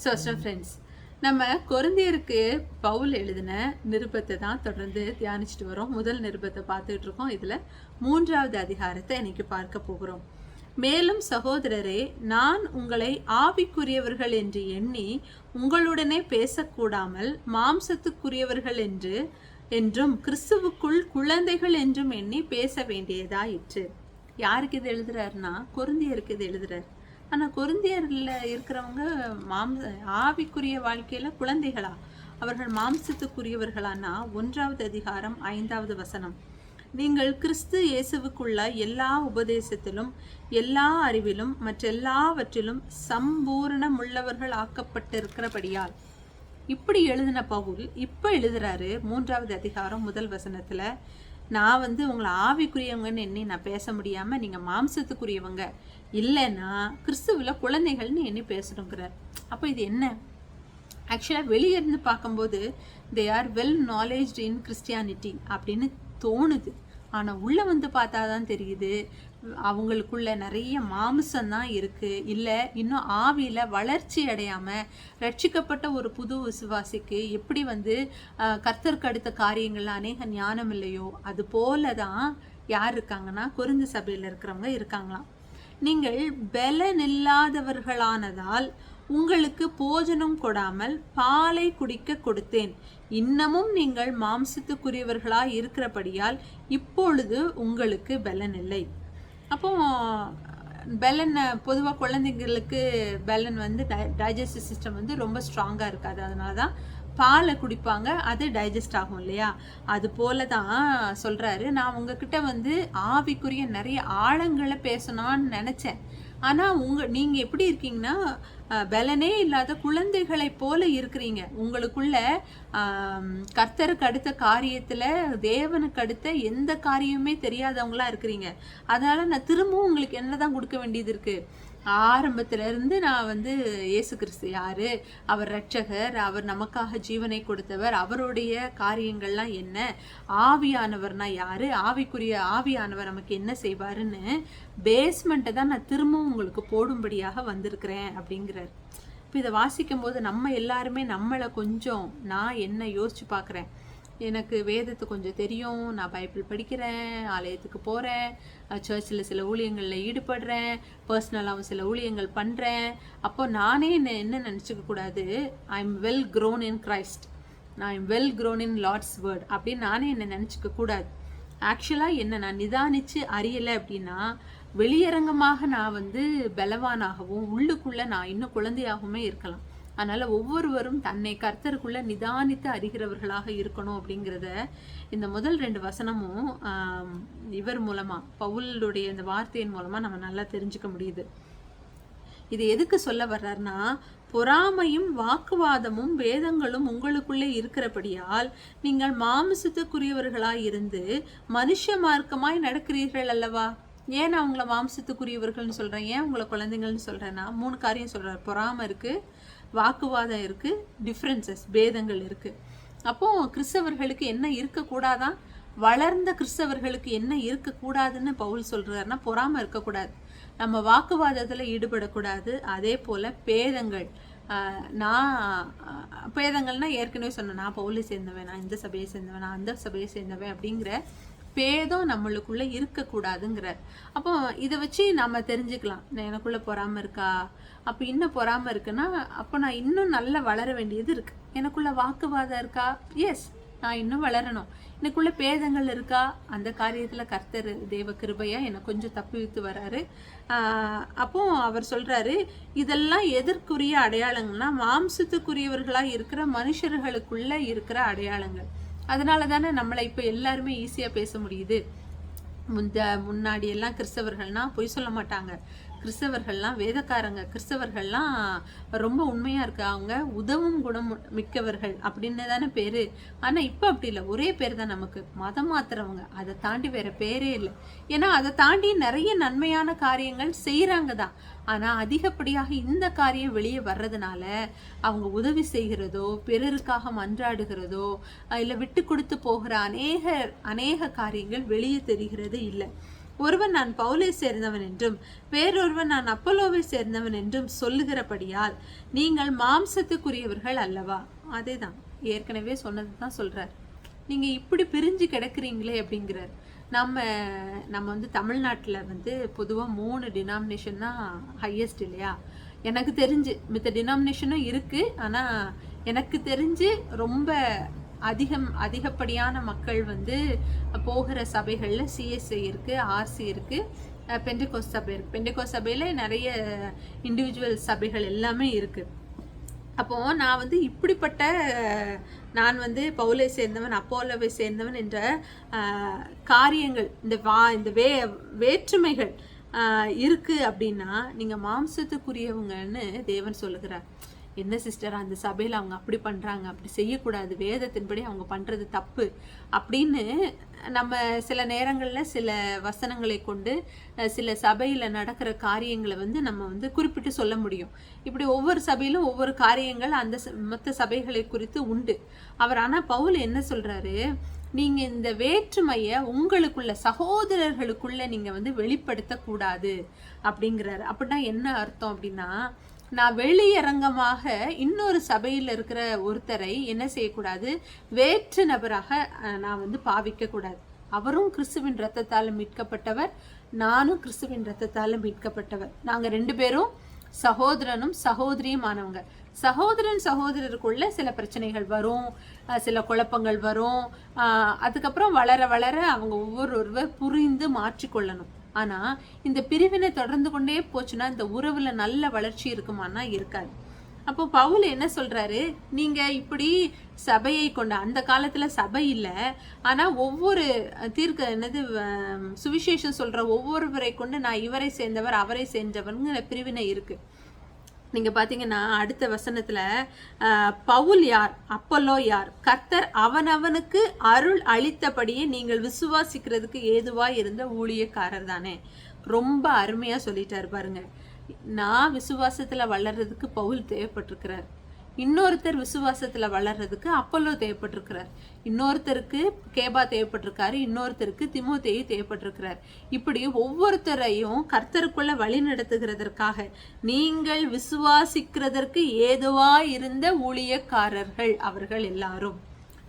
Zoster friends நம்ம கொரிந்தியருக்கு பவுல் எழுதின நிருபத்தை தான் தொடர்ந்து தியானிச்சுட்டு வரோம். முதல் நிருபத்தை பார்த்துட்டு இருக்கோம். இதில் மூன்றாவது அதிகாரத்தை இன்னைக்கு பார்க்க போகிறோம். மேலும் சகோதரரே நான் உங்களை ஆவிக்குரியவர்கள் என்று எண்ணி உங்களுடனே பேசக்கூடாமல் மாம்சத்துக்குரியவர்கள் என்று என்றும் கிறிஸ்துவுக்குள் குழந்தைகள் என்றும் எண்ணி பேச வேண்டியதாயிற்று. யாருக்கு இது எழுதுறாருன்னா குருந்தியருக்கு இது எழுதுறாரு. ஆனால் குருந்தியரில் இருக்கிறவங்க மாம்ச ஆவிக்குரிய வாழ்க்கையில் குழந்தைகளா? அவர்கள் மாம்சத்துக்குரியவர்களானா? ஒன்றாவது அதிகாரம் ஐந்தாவது வசனம். நீங்கள் கிறிஸ்து இயேசுவுக்குள்ள எல்லா உபதேசத்திலும் எல்லா அறிவிலும் மற்றெல்லாவற்றிலும் சம்பூரணமுள்ளவர்கள் ஆக்கப்பட்டிருக்கிறபடியால். இப்படி எழுதின பவுல் இப்போ எழுதுறாரு மூன்றாவது அதிகாரம் முதல் வசனத்தில் நான் வந்து உங்களை ஆவிக்குரியவங்கன்னு எண்ணி நான் பேச முடியாமல் நீங்கள் மாம்சத்துக்குரியவங்க. இல்லைன்னா கிறிஸ்துவில் குழந்தைகள்னு எண்ணி பேசணுங்கிறார். அப்போ இது என்ன? ஆக்சுவலாக வெளியே இருந்து பார்க்கும்போது they are well knowledge in Christianity அப்படின்னு தோணுது. ஆனால் உள்ளே வந்து பார்த்தா தான் தெரியுது. அவங்களுக்குள்ள நிறைய மாம்சம் தான் இருக்குது இல்லை இன்னும் ஆவியில் வளர்ச்சி அடையாமல் ரட்சிக்கப்பட்ட ஒரு புது விசுவாசிக்கு எப்படி வந்து கர்த்தருக்கு அடுத்த காரியங்கள் அநேக ஞானம் இல்லையோ அது போல தான் யார் இருக்காங்கன்னா குறிஞ்சி சபையில் இருக்கிறவங்க இருக்காங்களாம். நீங்கள் பலனில்லாதவர்களானதால் உங்களுக்கு போஜனம் கொடாமல் பாலை குடிக்க கொடுத்தேன். இன்னமும் நீங்கள் மாம்சத்துக்குரியவர்களாய் இருக்கிறபடியால் இப்பொழுது உங்களுக்கு பலன் இல்லை அப்போ பெலன் பொதுவாக குழந்தைங்களுக்கு பெலன் வந்து டைஜஸ்டிவ் சிஸ்டம் வந்து ரொம்ப ஸ்ட்ராங்காக இருக்காது. அதனால தான் பாலை குடிப்பாங்க அது டைஜஸ்ட் ஆகும் இல்லையா? அது போல தான் சொல்கிறாரு நான் உங்ககிட்ட வந்து ஆவிக்குரிய நிறைய ஆழங்களை பேசணும்னு நினச்சேன். ஆனால் உங்கள் நீங்கள் எப்படி இருக்கீங்கன்னா பலனே இல்லாத குழந்தைகளைப் போல இருக்கிறீங்க. உங்களுக்குள்ள கர்த்தருக்கு அடுத்த காரியத்தில் தேவனுக்கு அடுத்த எந்த காரியமுமே தெரியாதவங்களா இருக்கிறீங்க. அதனால நான் திரும்பவும் உங்களுக்கு என்னதான் கொடுக்க வேண்டியது இருக்கு? ஆரம்பத்துல இருந்து நான் வந்து இயேசு கிறிஸ்து யாரு? அவர் ரட்சகர் அவர் நமக்காக ஜீவனை கொடுத்தவர் அவருடைய காரியங்கள்லாம் என்ன? ஆவியானவர்னா யாரு? ஆவிக்குரிய ஆவியானவர் நமக்கு என்ன செய்வாருன்னு பேஸ்மெண்ட்டை தான் நான் திரும்பவும் உங்களுக்கு போடும்படியாக வந்திருக்கிறேன் அப்படிங்கிறார். இப்போ இதை வாசிக்கும் போது நம்ம எல்லாருமே நம்மளை கொஞ்சம் நான் என்ன யோசிச்சு பார்க்குறேன்? எனக்கு வேதத்தை கொஞ்சம் தெரியும். நான் பைபிள் படிக்கிறேன் ஆலயத்துக்கு போகிறேன் சர்ச்சில் சில ஊழியங்களில் ஈடுபடுறேன் பர்சனலாகவும் சில ஊழியங்கள் பண்ணுறேன் அப்போ நானே என்ன என்ன நினச்சிக்க கூடாது? I am well grown in Christ நான் am well grown in Lord's word அப்படின்னு நானே என்னை நினச்சிக்க கூடாது. ஆக்சுவலாக என்ன நான் நிதானித்து அறியலை அப்படின்னா வெளியரங்கமாக நான் வந்து பலவானாகவும் உள்ளுக்குள்ளே நான் இன்னும் குழந்தையாகவுமே இருக்கலாம். அதனால் ஒவ்வொருவரும் தன்னை கர்த்தருக்குள்ள நிதானித்து அறிகிறவர்களாக இருக்கணும் அப்படிங்கிறத இந்த முதல் ரெண்டு வசனமும் இவர் மூலமாக பவுலுடைய இந்த வார்த்தையின் மூலமாக நம்ம நல்லா தெரிஞ்சுக்க முடியுது. இது எதுக்கு சொல்ல வர்றாருன்னா பொறாமையும் வாக்குவாதமும் வேதங்களும் உங்களுக்குள்ளே இருக்கிறபடியால் நீங்கள் மாமிசத்துக்குரியவர்களாய் இருந்து மனுஷ மார்க்கமாய் நடக்கிறீர்கள் அல்லவா? ஏன் நான் உங்களை மாம்சத்துக்குரியவர்கள்னு சொல்கிறேன் ஏன் உங்களை குழந்தைங்கள்னு சொல்கிறேன்னா மூணு காரியம் சொல்கிறேன் பொறாமை இருக்குது வாக்குவாதம் இருக்குது டிஃப்ரென்சஸ் பேதங்கள் இருக்குது அப்போ கிறிஸ்தவர்களுக்கு என்ன இருக்கக்கூடாதான் வளர்ந்த கிறிஸ்தவர்களுக்கு என்ன இருக்கக்கூடாதுன்னு பவுல் சொல்கிறாருன்னா பொறாமை இருக்கக்கூடாது. நம்ம வாக்குவாதத்தில் ஈடுபடக்கூடாது. அதே போல் பேதங்கள் நான் பேதங்கள்னால் பேதங்கள்னா ஏற்கனவே சொன்னேன். நான் பவுலை சேர்ந்தவன் நான் இந்த சபையை சேர்ந்தவன் நான் அந்த சபையை சேர்ந்தவன் அப்படிங்கிற பேதம் நம்மளுக்குள்ளே இருக்கக்கூடாதுங்கிறார் அப்போ இதை வச்சு நம்ம தெரிஞ்சுக்கலாம். நான் எனக்குள்ளே பொறாமல் இருக்கா? அப்போ இன்னும் பொறாமல் இருக்குன்னா அப்போ நான் இன்னும் நல்லா வளர வேண்டியது இருக்குது எனக்குள்ளே வாக்குவாதம் இருக்கா? எஸ் நான் இன்னும் வளரணும். எனக்குள்ள பேதங்கள் இருக்கா? அந்த காரியத்தில் கர்த்தர் தேவ கிருபையா என்னை கொஞ்சம் தப்பி வித்து வராரு அப்போ அவர் சொல்கிறாரு இதெல்லாம் எதற்குரிய அடையாளங்கள்னா மாம்சத்துக்குரியவர்களாக இருக்கிற மனுஷர்களுக்குள்ளே இருக்கிற அடையாளங்கள். அதனால தானே நம்மளை இப்போ எல்லாருமே ஈஸியாக பேச முடியுது. முந்த முன்னாடி எல்லாம் கிறிஸ்தவர்கள்னா பொய் சொல்ல மாட்டாங்க. கிறிஸ்தவர்கள்லாம் வேதக்காரங்க கிறிஸ்தவர்கள்லாம் ரொம்ப உண்மையாக இருக்காங்க உதவும் குணம் மிக்கவர்கள் அப்படின்னு தானே பேர். ஆனால் இப்போ அப்படி இல்லை. ஒரே பேர் தான் நமக்கு. மதம் மாத்துறவங்க. அதை தாண்டி வேற பேரே இல்லை. ஏன்னா அதை தாண்டி நிறைய நன்மையான காரியங்கள் செய்கிறாங்க தான். ஆனால் அதிகப்படியாக இந்த காரியம் வெளியே வர்றதுனால அவங்க உதவி செய்கிறதோ பிறருக்காக மன்றாடுகிறதோ இல்லை விட்டு கொடுத்து போகிற அநேக அநேக காரியங்கள் வெளியே தெரிகிறது இல்லை. ஒருவன் நான் பவுலை சேர்ந்தவன் என்றும் வேறொருவன் நான் அப்பலோவை சேர்ந்தவன் என்றும் சொல்லுகிறபடியால் நீங்கள் மாம்சத்துக்குரியவர்கள் அல்லவா? அதேதான். ஏற்கனவே சொன்னது தான் சொல்கிறார் நீங்கள் இப்படி பிரிஞ்சு கிடக்குறீங்களே அப்படிங்கிறார். நம்ம நம்ம வந்து தமிழ்நாட்டில் வந்து பொதுவாக மூணு டினாமினேஷன் தான் ஹையஸ்ட் இல்லையா? எனக்கு தெரிஞ்சு மித்த டினாமினேஷனும் இருக்குது ஆனால் எனக்கு தெரிஞ்சு ரொம்ப அதிகம் அதிகப்படியான மக்கள் வந்து போகிற சபைகளில் சிஎஸ்ஐ இருக்குது ஆர்சி இருக்குது பெண்டகோஸ் சபை இருக்குது பெண்டகோஸ் சபையில் நிறைய இண்டிவிஜுவல் சபைகள் எல்லாமே இருக்குது அப்போ நான் வந்து இப்படிப்பட்ட நான் வந்து பவுலை சேர்ந்தவன் அப்போலவை சேர்ந்தவன் என்ற காரியங்கள் இந்த வா இந்த வே வேற்றுமைகள் இருக்குது அப்படின்னா நீங்கள் மாம்சத்துக்குரியவங்கன்னு தேவன் சொல்லுகிறார். என்ன சிஸ்டர் அந்த சபையில் அவங்க அப்படி பண்ணுறாங்க அப்படி செய்யக்கூடாது வேதத்தின்படி அவங்க பண்ணுறது தப்பு அப்படின்னு நம்ம சில நேரங்களில் சில வசனங்களை கொண்டு சில சபையில் நடக்கிற காரியங்களை வந்து நம்ம வந்து குறிப்பிட்டு சொல்ல முடியும். இப்படி ஒவ்வொரு சபையிலும் ஒவ்வொரு காரியங்கள் அந்த மொத்த சபைகளை குறித்து உண்டு. அவர் ஆனால் பவுல் என்ன சொல்கிறாரு நீங்கள் இந்த வேற்றுமையை உங்களுக்குள்ள சகோதரர்களுக்குள்ள நீங்கள் வந்து வெளிப்படுத்தக்கூடாது அப்படிங்கிறாரு. அப்படின்னா என்ன அர்த்தம் அப்படின்னா நான் வெளியரங்கமாக இன்னொரு சபையில் இருக்கிற ஒருத்தரை என்ன செய்யக்கூடாது? வேற்று நபராக நான் வந்து பாவிக்க கூடாது அவரும் கிறிஸ்துவின் ரத்தத்தால் மீட்கப்பட்டவர் நானும் கிறிஸ்துவின் ரத்தத்தால் மீட்கப்பட்டவர். நாங்கள் ரெண்டு பேரும் சகோதரனும் சகோதரியுமானவங்க. சகோதரன் சகோதரருக்குள்ள சில பிரச்சனைகள் வரும் சில குழப்பங்கள் வரும். அதுக்கப்புறம் வளர வளர அவங்க ஒவ்வொருவர் புரிந்து மாற்றிக்கொள்ளணும். ஆனால் இந்த பிரிவினை தொடர்ந்து கொண்டே போச்சுன்னா இந்த உறவில் நல்ல வளர்ச்சி இருக்குமானா இருக்காது. அப்போ பவுல் என்ன சொல்றாரு? நீங்க இப்படி சபையை கொண்ட அந்த காலத்துல சபை இல்லை ஆனா ஒவ்வொரு தீர்க்க என்னது சுவிசேஷம் சொல்ற ஒவ்வொருவரை கொண்டு நான் இவரை சேர்ந்தவர் அவரை சேர்ந்தவர்ங்கிற பிரிவினை இருக்கு. நீங்கள் பார்த்தீங்கன்னா அடுத்த வசனத்தில் பவுல் யார்? அப்பல்லோ யார்? கர்த்தர் அவனவனுக்கு அருள் அளித்தபடியே நீங்கள் விசுவாசிக்கிறதுக்கு ஏதுவாக இருந்த ஊழியக்காரர் தானே. ரொம்ப அருமையாக சொல்லிட்டாரு பாருங்க. நான் விசுவாசத்தில் வளர்றதுக்கு பவுல் தேவைப்பட்டிருக்கிறார். இன்னொருத்தர் விசுவாசத்தில் வளர்றதுக்கு அப்பல்லோ தேவைப்பட்டிருக்கிறார். இன்னொருத்தருக்கு கேபா தேவைப்பட்டிருக்காரு இன்னொருத்தருக்கு திமோத்தேயு தேவைப்பட்டிருக்கிறார். இப்படி ஒவ்வொருத்தரையும் கர்த்தருக்குள்ள வழி நடத்துகிறதற்காக நீங்கள் விசுவாசிக்கிறதற்கு ஏதுவா இருந்த ஊழியக்காரர்கள் அவர்கள் எல்லாரும்.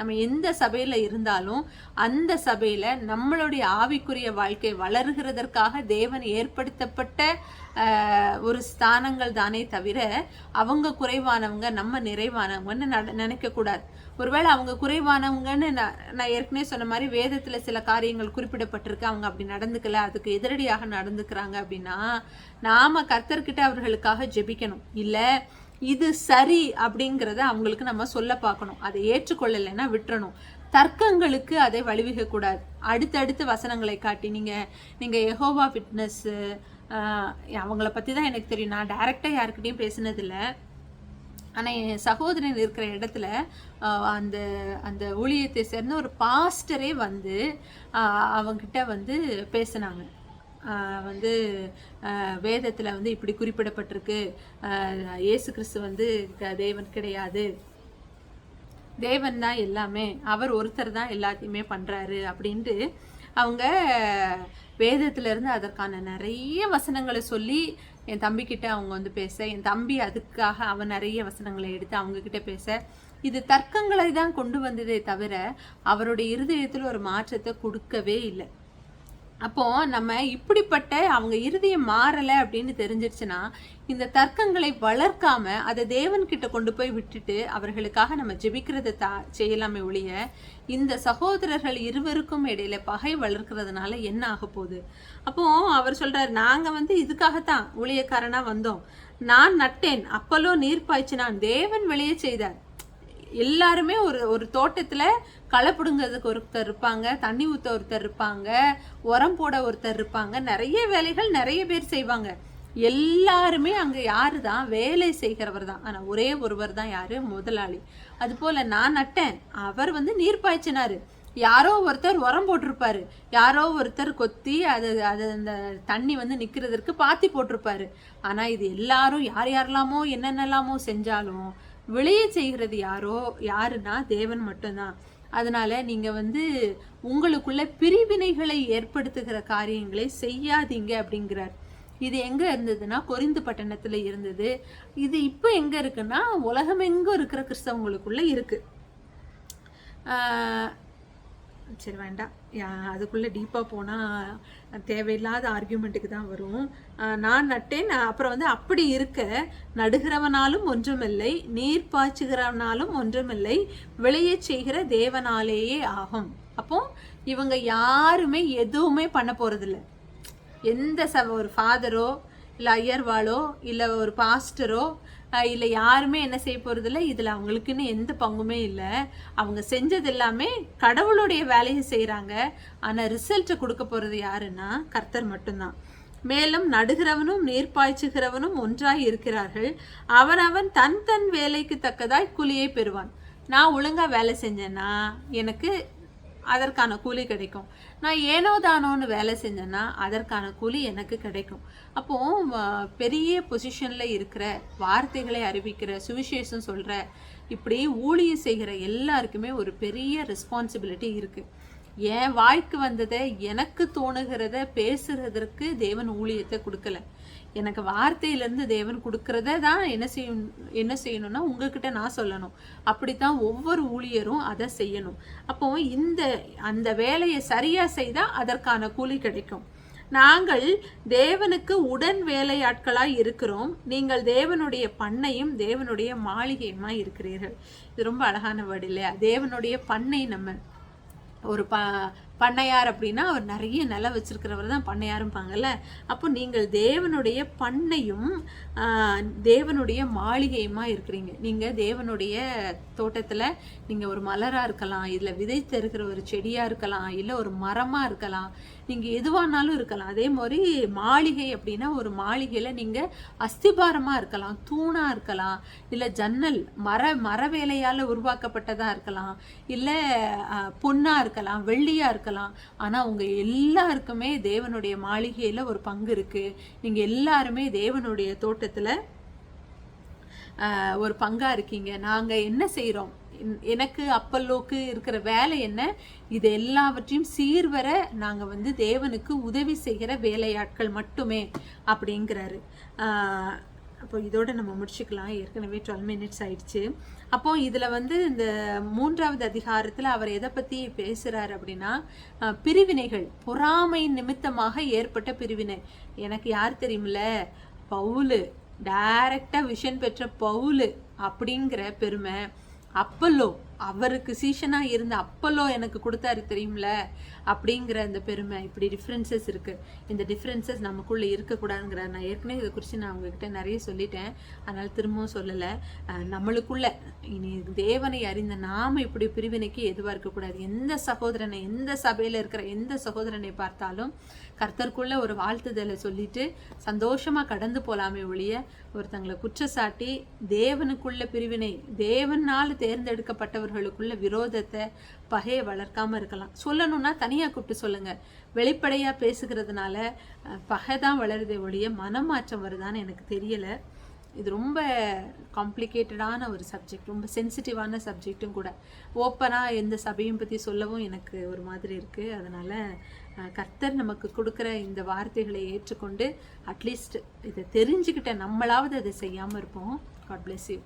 நம்ம எந்த சபையில் இருந்தாலும் அந்த சபையில் நம்மளுடைய ஆவிக்குரிய வாழ்க்கை வளருகிறதற்காக தேவன் ஏற்படுத்தப்பட்ட ஒரு ஸ்தானங்கள் தானே தவிர அவங்க குறைவானவங்க நம்ம நிறைவானவங்கன்னு நட- நினைக்கக்கூடாது ஒருவேளை அவங்க குறைவானவங்கன்னு நான் நான் ஏற்கனவே சொன்ன மாதிரி வேதத்தில் சில காரியங்கள் குறிப்பிடப்பட்டிருக்கு. அவங்க அப்படி நடந்துக்கல அதுக்கு எதிரடியாக நடந்துக்கிறாங்க அப்படின்னா நாம் கர்த்தர்கிட்ட அவர்களுக்காக ஜெபிக்கணும். இல்லை இது சரி அப்படிங்கிறத அவங்களுக்கு நம்ம சொல்ல பார்க்கணும். அதை ஏற்றுக்கொள்ளலைன்னா விட்டுறணும். தர்க்கங்களுக்கு அதை வழிவிக கூடாது. அடுத்தடுத்து வசனங்களை காட்டி நீங்கள் நீங்கள் எஹோவா ஃபிட்னஸ்ஸு அவங்கள பற்றி தான் எனக்கு தெரியும். நான் டைரெக்டாக யாருக்கிட்டையும் பேசினதில்ல. ஆனால் என் சகோதரன் இருக்கிற இடத்துல அந்த அந்த ஊழியத்தை சேர்ந்த ஒரு பாஸ்டரே வந்து அவங்கிட்ட வந்து பேசினாங்க. வந்து வேதத்தில் வந்து இப்படி குறிப்பிடப்பட்டிருக்கு. இயேசு கிறிஸ்து வந்து க- தேவன் கிடையாது. தேவன் தான் எல்லாமே அவர் ஒருத்தர் தான் எல்லாத்தையுமே பண்ணுறாரு அப்படின்ட்டு அவங்க வேதத்துல இருந்து அதற்கான நிறைய வசனங்களை சொல்லி என் தம்பிக்கிட்ட அவங்க வந்து பேச என் தம்பி அதுக்காக அவன் நிறைய வசனங்களை எடுத்து அவங்கக்கிட்ட பேச இது தர்க்கங்களை தான் கொண்டு வந்ததே தவிர அவருடைய இருதயத்தில் ஒரு மாற்றத்தை கொடுக்கவே இல்லை. அப்போ நம்ம இப்படிப்பட்ட அவங்க இருதயம் மாறலை அப்படின்னு தெரிஞ்சிருச்சுன்னா இந்த தர்க்கங்களை வளர்க்காம அதை தேவன்கிட்ட கொண்டு போய் விட்டுட்டு அவர்களுக்காக நம்ம ஜெபிக்கிறத தா செய்யலாமே ஒழிய இந்த சகோதரர்கள் இருவருக்கும் இடையில பகை வளர்க்கறதுனால என்ன ஆக போகுது? அப்போ அவர் சொல்றாரு நாங்க வந்து இதுக்காகத்தான் ஊழியக்காரனா வந்தோம். நான் நட்டேன். அப்பலோ நீர் பாய்ச்சினான் தேவன் வெளியே செய்தார். எல்லாருமே ஒரு ஒரு தோட்டத்தில் களை பிடுங்கிறதுக்கு ஒருத்தர் இருப்பாங்க தண்ணி ஊற்ற ஒருத்தர் இருப்பாங்க உரம் போட ஒருத்தர் இருப்பாங்க நிறைய வேலைகள் நிறைய பேர் செய்வாங்க. எல்லாருமே அங்கே யார் தான் வேலை செய்கிறவர் தான். ஆனால் ஒரே ஒருவர் தான் யார்? முதலாளி. அதுபோல் நான் நட்டேன். அவர் வந்து நீர் பாய்ச்சினார். யாரோ ஒருத்தர் உரம் போட்டிருப்பாரு. யாரோ ஒருத்தர் கொத்தி அது அது அந்த தண்ணி வந்து நிற்கிறதுக்கு பாத்தி போட்டிருப்பாரு. ஆனால் இது எல்லாரும் யார் யாரெல்லாமோ என்னென்னலாமோ செஞ்சாலும் விளைய செய்கிறது யாரோ யாருன்னா தேவன் மட்டும்தான். அதனால நீங்க வந்து உங்களுக்குள்ள பிரிவினைகளை ஏற்படுத்துகிற காரியங்களை செய்யாதீங்க அப்படிங்கிறார். இது எங்க இருந்ததுன்னா கொரிந்து பட்டணத்துல இருந்தது. இது இப்போ எங்க இருக்குன்னா உலகமெங்கும் இருக்கிற கிறிஸ்தவங்களுக்குள்ள இருக்கு. சரி வேண்டாம். அதுக்குள்ளே டீப்பாக போனால் தேவையில்லாத ஆர்கியூமெண்ட்டுக்கு தான் வரும். நான் நட்டேன். நான் அப்புறம் வந்து அப்படி இருக்க நடுகிறவனாலும் ஒன்றுமில்லை நீர் பாய்ச்சுகிறவனாலும் ஒன்றுமில்லை விளையச் செய்கிற தேவனாலேயே ஆகும். அப்போ இவங்க யாருமே எதுவுமே பண்ண போகிறதில்ல எந்த ச ஒரு ஃபாதரோ இல்லை ஐயர்வாளோ இல்லை ஒரு பாஸ்டரோ இல்லை யாருமே என்ன செய்ய போகிறதில்ல இதில் அவங்களுக்குன்னு எந்த பங்குமே இல்லை. அவங்க செஞ்சது எல்லாமே கடவுளுடைய வேலையை செய்கிறாங்க ஆனால் ரிசல்ட்டை கொடுக்க போகிறது யாருன்னா கர்த்தர் மட்டும்தான். மேலும் நடுகிறவனும் நீர் பாய்ச்சுகிறவனும் ஒன்றாய் இருக்கிறார்கள். அவனவன் தன் தன் வேலைக்கு தக்கதாய் கூலியை பெறுவான். நான் ஒழுங்காக வேலை செஞ்சேன்னா எனக்கு அதற்கான கூலி கிடைக்கும். நான் ஏனோ தானோன்னு வேலை செஞ்சேன்னா அதற்கான கூலி எனக்கு கிடைக்கும். அப்போ பெரிய பொசிஷனில் இருக்கிற வார்த்தைகளை அறிவிக்கிற சுவிசேஷம் சொல்கிற இப்படி ஊழியம் செய்கிற எல்லாருக்குமே ஒரு பெரிய ரெஸ்பான்சிபிலிட்டி இருக்குது என் வாய்க்கு வந்ததை எனக்கு தோணுகிறத பேசுகிறதற்கு தேவன் ஊழியத்தை கொடுக்கல. எனக்கு வார்த்தையிலேருந்து தேவன் கொடுக்கறத தான் என்ன செய்யணும் என்ன செய்யணும்னா உங்ககிட்ட நான் சொல்லணும். அப்படித்தான் ஒவ்வொரு ஊழியரும் அதை செய்யணும். அப்போ இந்த அந்த வேலையை சரியா செய்தா அதற்கான கூலி கிடைக்கும். நாங்கள் தேவனுக்கு உடன் வேலையாட்களாய் இருக்கிறோம். நீங்கள் தேவனுடைய பண்ணையும் தேவனுடைய மாளிகையுமா இருக்கிறீர்கள். இது ரொம்ப அழகான வேர்டு இல்லையா? தேவனுடைய பண்ணை நம்ம ஒரு ப பண்ணையார் அப்படின்னா அவர் நிறைய நிலம் வச்சிருக்கிறவர் தான் பண்ணையாரும்பாங்கல்ல. அப்போ நீங்கள் தேவனுடைய பண்ணையும் தேவனுடைய மாளிகையுமா இருக்கிறீங்க. நீங்கள் தேவனுடைய தோட்டத்தில் நீங்கள் ஒரு மலராக இருக்கலாம் இதில் விதை தருகிற ஒரு செடியாக இருக்கலாம் இல்லை ஒரு மரமாக இருக்கலாம். நீங்கள் எதுவானாலும் இருக்கலாம். அதே மாதிரி மாளிகை அப்படின்னா ஒரு மாளிகையில் நீங்கள் அஸ்திபாரமாக இருக்கலாம் தூணாக இருக்கலாம் இல்லை ஜன்னல் மர மர வேலையால் உருவாக்கப்பட்டதாக இருக்கலாம் இல்லை பொண்ணாக இருக்கலாம் வெள்ளியாக இருக்கலாம். ஆனால் உங்கள் எல்லாருக்குமே தேவனுடைய மாளிகையில் ஒரு பங்கு இருக்குது நீங்கள் எல்லாருமே தேவனுடைய தோட்டத்தில் ஒரு பங்காக இருக்கீங்க. நாங்கள் என்ன செய்கிறோம் எனக்கு அப்பல்லோக்கு இருக்கிற வேலை என்ன? இது எல்லாவற்றையும் சீர்வர நாங்கள் வந்து தேவனுக்கு உதவி செய்கிற வேலையாட்கள் மட்டுமே அப்படிங்கிறாரு. அப்போ இதோட நம்ம முடிச்சுக்கலாம். ஏற்கனவே டுவெல் மினிட்ஸ் ஆயிடுச்சு. அப்போ இதில் வந்து இந்த மூன்றாவது அதிகாரத்தில் அவர் எதை பற்றி பேசுகிறார் அப்படின்னா பிரிவினைகள் பொறாமை நிமித்தமாக ஏற்பட்ட பிரிவினை. எனக்கு யார் தெரியுமில்ல? பவுலு. டைரக்டாக விஷன் பெற்ற பவுலு அப்படிங்கிற பெருமை. அப்பல்லோ அவருக்கு சீஷனாக இருந்த அப்பல்லோ எனக்கு கொடுத்தாரு தெரியும்ல? அப்படிங்கிற அந்த பெருமை இப்படி டிஃப்ரென்சஸ் இருக்குது இந்த டிஃப்ரென்சஸ் நமக்குள்ளே இருக்கக்கூடாதுங்கிற நான் ஏற்கனவே இதை குறித்து நான் அவங்கக்கிட்ட நிறைய சொல்லிட்டேன். அதனால் திரும்பவும் சொல்லலை. நம்மளுக்குள்ளே நம்மளுக்குள்ள இனி தேவனை அறிந்த நாம் இப்படி பிரிவினைக்கு எதுவாக இருக்கக்கூடாது. எந்த சகோதரனை எந்த சபையில் இருக்கிற எந்த சகோதரனை பார்த்தாலும் கர்த்தருக்குள்ள ஒரு வாழ்த்துதலை சொல்லிட்டு சந்தோஷமாக கடந்து போகலாமே ஒழிய ஒருத்தங்களை குற்றச்சாட்டி தேவனுக்குள்ள பிரிவினை தேவனால் அவர்களுக்குள்ள விரோதத்தை பகையை வளர்க்காம இருக்கலாம். சொல்லணும்னா தனியாக கூப்பிட்டு சொல்லுங்க. வெளிப்படையாக பேசுகிறதுனால பகை தான் வளருதே ஒழிய மனமாற்றம் வருதான்னு எனக்கு தெரியலை. இது ரொம்ப காம்ப்ளிகேட்டடான ஒரு சப்ஜெக்ட் ரொம்ப சென்சிட்டிவான சப்ஜெக்ட்டும் கூட. ஓப்பனாக எந்த சபையும் பற்றி சொல்லவும் எனக்கு ஒரு மாதிரி இருக்குது அதனால் கர்த்தர் நமக்கு கொடுக்குற இந்த வார்த்தைகளை ஏற்றுக்கொண்டு அட்லீஸ்ட் இதை தெரிஞ்சுக்கிட்ட நம்மளாவது அதை செய்யாமல் இருப்போம். God bless you.